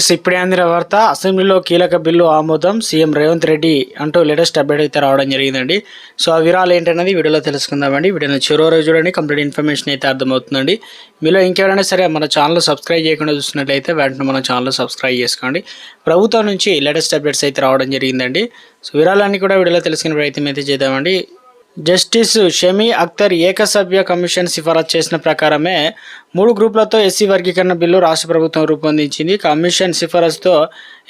Yes, అందిన వార్త అసెంబ్లీలో కీలక బిల్లు ఆమోదం సీఎం రేవంత్ రెడ్డి అంటూ లేటెస్ట్ అప్డేట్ అయితే రావడం జరిగిందండి. సో ఆ వివరాలు ఏంటనేది వీడియోలో తెలుసుకుందామండి. వీడియోని చివరి రోజు చూడండి కంప్లీట్ ఇన్ఫర్మేషన్ అయితే అర్థమవుతుందండి. మీలో ఇంకెవరైనా సరే మన ఛానల్ సబ్స్క్రైబ్ చేయకుండా చూసినట్లయితే వెంటనే మన ఛానల్ సబ్స్క్రైబ్ చేసుకోండి. ప్రభుత్వం నుంచి లేటెస్ట్ అప్డేట్స్ అయితే రావడం జరిగిందండి. సో వివరాలన్నీ కూడా వీడియోలో తెలుసుకునే ప్రయత్నం అయితే చేద్దామండి. జస్టిస్ షమీ అఖ్తర్ ఏకసభ్య కమిషన్ సిఫారసు చేసిన ప్రకారమే మూడు గ్రూపులతో ఎస్సీ వర్గీకరణ బిల్లు రాష్ట్ర ప్రభుత్వం రూపొందించింది. కమిషన్ సిఫారసుతో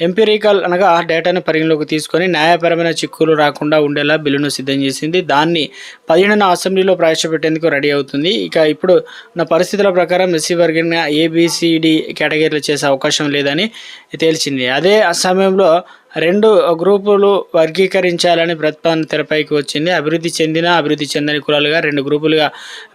ఎంపిరికల్ అనగా డేటాను పరిగణలోకి తీసుకొని న్యాయపరమైన చిక్కులు రాకుండా ఉండేలా బిల్లును సిద్ధం చేసింది. దాన్ని పదిహేనున అసెంబ్లీలో ప్రవేశపెట్టేందుకు రెడీ అవుతుంది. ఇక ఇప్పుడు ఉన్న పరిస్థితుల ప్రకారం ఎస్సీ వర్గీకరణ ఏబిసిడి కేటగిరీలు చేసే అవకాశం లేదని తేల్చింది. అదే సమయంలో రెండు గ్రూపులు వర్గీకరించాలని ప్రతిపాదన తెరపైకి వచ్చింది. అభివృద్ధి చెందిన అభివృద్ధి చెందని కులాలుగా రెండు గ్రూపులుగా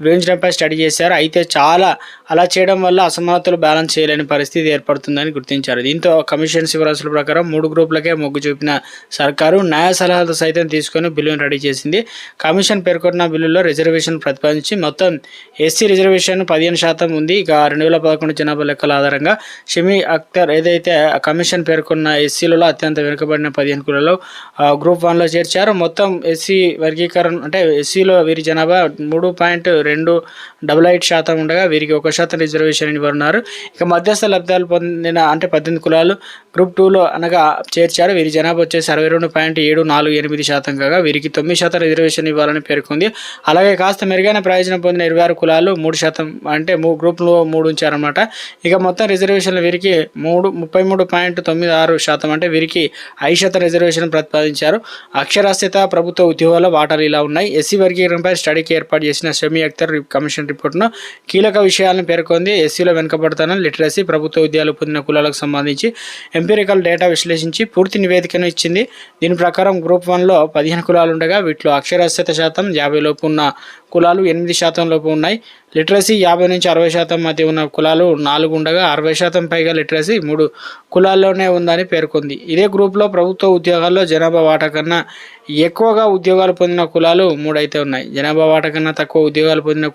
విభజించడంపై స్టడీ చేశారు. అయితే చాలా అలా చేయడం వల్ల అసమానతలు బ్యాలెన్స్ చేయలేని పరిస్థితి ఏర్పడుతుందని గుర్తించారు. దీంతో కమిషన్ సిఫారసుల ప్రకారం మూడు గ్రూపులకే మొగ్గు చూపిన సర్కారు న్యాయ సలహాలు సైతం తీసుకొని బిల్లును రెడీ చేసింది. కమిషన్ పేర్కొన్న బిల్లులో రిజర్వేషన్ ప్రతిపాదించి మొత్తం ఎస్సీ రిజర్వేషన్ పదిహేను శాతం ఉంది. ఇక రెండు వేల పదకొండు జనాభా లెక్కల ఆధారంగా షమీ అఖ్తర్ ఏదైతే ఆ కమిషన్ పేర్కొన్న ఎస్సీలలో అత్యంత వెనుకబడిన పదిహేను కులలో గ్రూప్ వన్లో చేర్చారు. మొత్తం ఎస్సీ వర్గీకరణ అంటే ఎస్సీలో వీరి జనాభా మూడు పాయింట్ రెండు డబల్ ఎయిట్ శాతం ఉండగా వీరికి ఒక శాతం రిజర్వేషన్ ఇవ్వనున్నారు. ఇక మధ్యస్థ లబ్ధాలు పొందిన అంటే పద్దెనిమిది కులాలు గ్రూప్ టూలో అనగా చేర్చారు. వీరి జనాభా వచ్చేసి అరవై రెండు పాయింట్ ఏడు నాలుగు ఎనిమిది శాతం కాగా వీరికి తొమ్మిది శాతం రిజర్వేషన్ ఇవ్వాలని పేర్కొంది. అలాగే కాస్త మెరుగైన ప్రయోజనం పొందిన ఇరవై ఆరు కులాలు మూడు శాతం అంటే మూ గ్రూప్లో మూడు ఉంచారన్నమాట. ఇక మొత్తం రిజర్వేషన్లు వీరికి మూడు ముప్పై మూడు పాయింట్ తొమ్మిది ఆరు శాతం అంటే వీరికి ఐషత రిజర్వేషన్ ప్రతిపాదించారు. అక్షరాస్యత ప్రభుత్వ ఉద్యోగాల వాటాలు ఇలా ఉన్నాయి. ఎస్సీ వర్గీకరణపై స్టడీకి ఏర్పాటు చేసిన షమీ అఖ్తర్ కమిషన్ రిపోర్టును కీలక విషయాలను పేర్కొంది. ఎస్సీలో వెనుకబడతాన లిటరసీ ప్రభుత్వ ఉద్యోగాలు పొందిన కులాలకు సంబంధించి ఎంపీరికల్ డేటా విశ్లేషించి పూర్తి నివేదికను ఇచ్చింది. దీని ప్రకారం గ్రూప్ వన్లో పదిహేను కులాలు ఉండగా వీటిలో అక్షరాస్యత శాతం యాభై లోపు ఉన్న కులాలు ఎనిమిది శాతం లోపు ఉన్నాయి. లిటరసీ యాభై నుంచి అరవై శాతం మధ్య ఉన్న కులాలు నాలుగు ఉండగా అరవై శాతం పైగా లిటరసీ మూడు కులాల్లోనే ఉందని పేర్కొంది. ఇదే గ్రూప్లో ప్రభుత్వ ఉద్యోగాల్లో జనాభా వాటా కన్నా ఎక్కువగా ఉద్యోగాలు పొందిన కులాలు మూడు అయితే ఉన్నాయి. జనాభా వాటా కన్నా తక్కువ ఉద్యోగాలు పొందిన